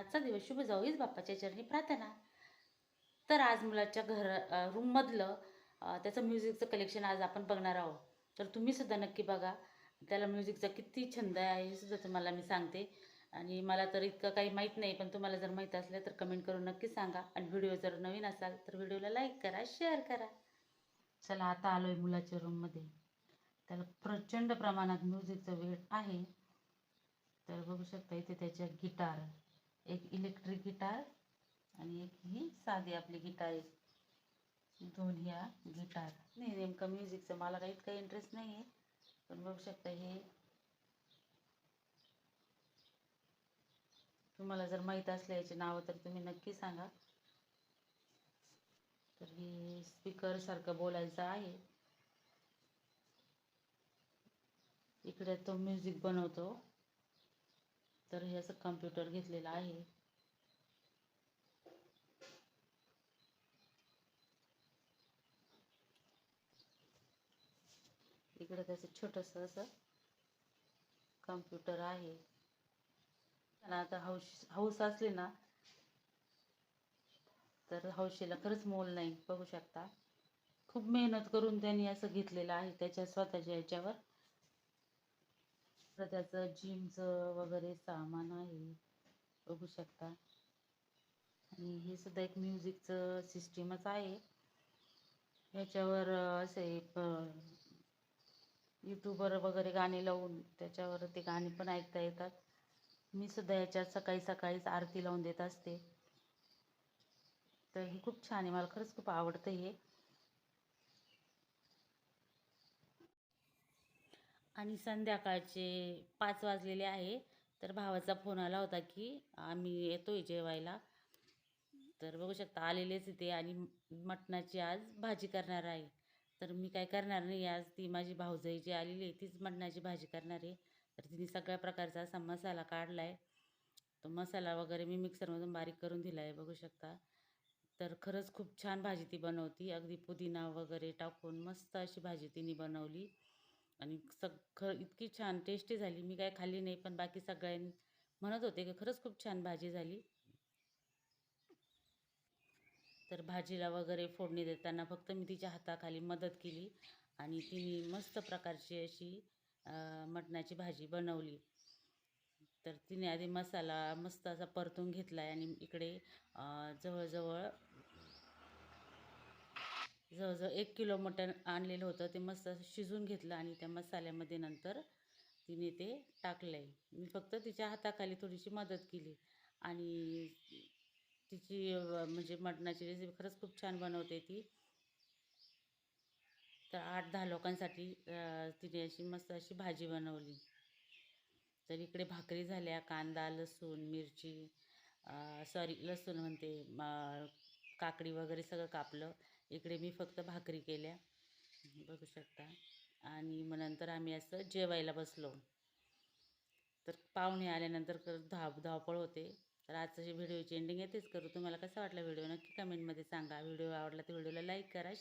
आजचा दिवस शुभ जाऊ हीच बाप्पाच्या चरणी प्रार्थना. तर आज मुलाच्या घर रूममधलं त्याचं म्युझिकचं कलेक्शन आज आपण बघणार आहोत. तर तुम्ही सुद्धा नक्की बघा. त्याला म्युझिकचा किती छंद आहे हे सुद्धा तुम्हाला मी सांगते. आणि मला तर इतकं काही माहीत नाही पण तुम्हाला जर माहीत असलं तर कमेंट करून नक्की सांगा. आणि व्हिडिओ जर नवीन असाल तर व्हिडिओला लाईक करा शेअर करा. चला आता आलो आहे मुलाच्या रूममध्ये त्याला प्रचंड प्रमाणात म्युझिकचं वेळ आहे. तर बघू शकता इथे त्याच्या गिटार एक इलेक्ट्रिक गिटार आणि एक ही साधी आपली गिटार आहे. दोन ह्या गिटार नाही नेमकं म्युझिकचं मला काही इतका इंटरेस्ट नाही आहे पण बघू शकता हे. तुम्हाला जर माहीत असल्याची नावं तर तुम्ही नक्की सांगा. तर हे स्पीकर सारखं बोलायचं आहे. इकडे तो म्युझिक बनवतो. तर हे असं कम्प्युटर घेतलेलं आहे. इकडे त्याचं छोटंसं असं कम्प्युटर आहे. आणि आता हौस हौस असली ना तर हौशीला खरंच मोल नाही बघू शकता. खूप मेहनत करून त्यांनी असं घेतलेलं आहे त्याच्या स्वतःच्या ह्याच्यावर तर त्याचं जिमचं वगैरे सामान आहे? बघू शकता. आणि हे सुद्धा एक म्युझिकचं सिस्टीमच आहे. याच्यावर असे यूट्यूबवर वगैरे गाणी लावून त्याच्यावर ते गाणी पण ऐकता येतात. मी सुद्धा याच्यात सकाळी सकाळीच आरती लावून देत असते. तर हे खूप छान आहे. मला खरंच खूप आवडतं हे. आणि संध्याकाळचे पाच वाजलेले आहे. तर भावाचा फोन आला होता की आम्ही येतो आहे जेवायला. तर बघू शकता आलेलेच इथे आणि मटणाची आज भाजी करणार आहे. तर मी काय करणार नाही आज ती माझी भाऊजाई जी आलेली आहे तीच मटणाची भाजी करणार आहे. तर तिने सगळ्या प्रकारचा असा मसाला काढला आहे तो मसाला वगैरे मी मिक्सरमधून बारीक करून दिला आहे बघू शकता. तर खरंच खूप छान भाजी ती बनवती. अगदी पुदिना वगैरे टाकून मस्त अशी भाजी तिने बनवली. आणि सग इतकी छान टेस्टी झाली. मी काय खाल्ली नाही पण बाकी सगळ्यांनी म्हणत होते की खरंच खूप छान भाजी झाली. तर भाजीला वगैरे फोडणी देताना फक्त मी तिच्या हाताखाली मदत केली आणि तिने मस्त प्रकारची अशी मटणाची भाजी बनवली. तर तिने आधी मसाला मस्त असा परतून घेतला आहे आणि इकडे जवळजवळ जवळजवळ एक किलो मटण आणलेलं होतं. ते मस्त असं शिजून घेतलं आणि त्या मसाल्यामध्ये नंतर तिने ते टाकलं आहे मी फक्त तिच्या हाताखाली थोडीशी मदत केली आणि तिची म्हणजे मटणाची रेसिपी खरंच खूप छान बनवते ती. तर आठ दहा लोकांसाठी तिने अशी मस्त अशी भाजी बनवली. तर इकडे भाकरी झाल्या कांदा लसूण मिरची सॉरी लसूण म्हणते काकडी वगैरे सगळं कापलं. इकडे मी फक्त भाकरी केल्या. बघू शकता. आणि मग नंतर आम्ही असं जेवायला बसलो. तर पाहुणे आल्यानंतर कर धाव धावपळ होते. तर आजचं व्हिडिओची एंडिंग येतेच करू. तुम्हाला कसा वाटला व्हिडिओ? नक्की कमेंटमध्ये सांगा. व्हिडिओ आवडला तर व्हिडिओला लाईक करा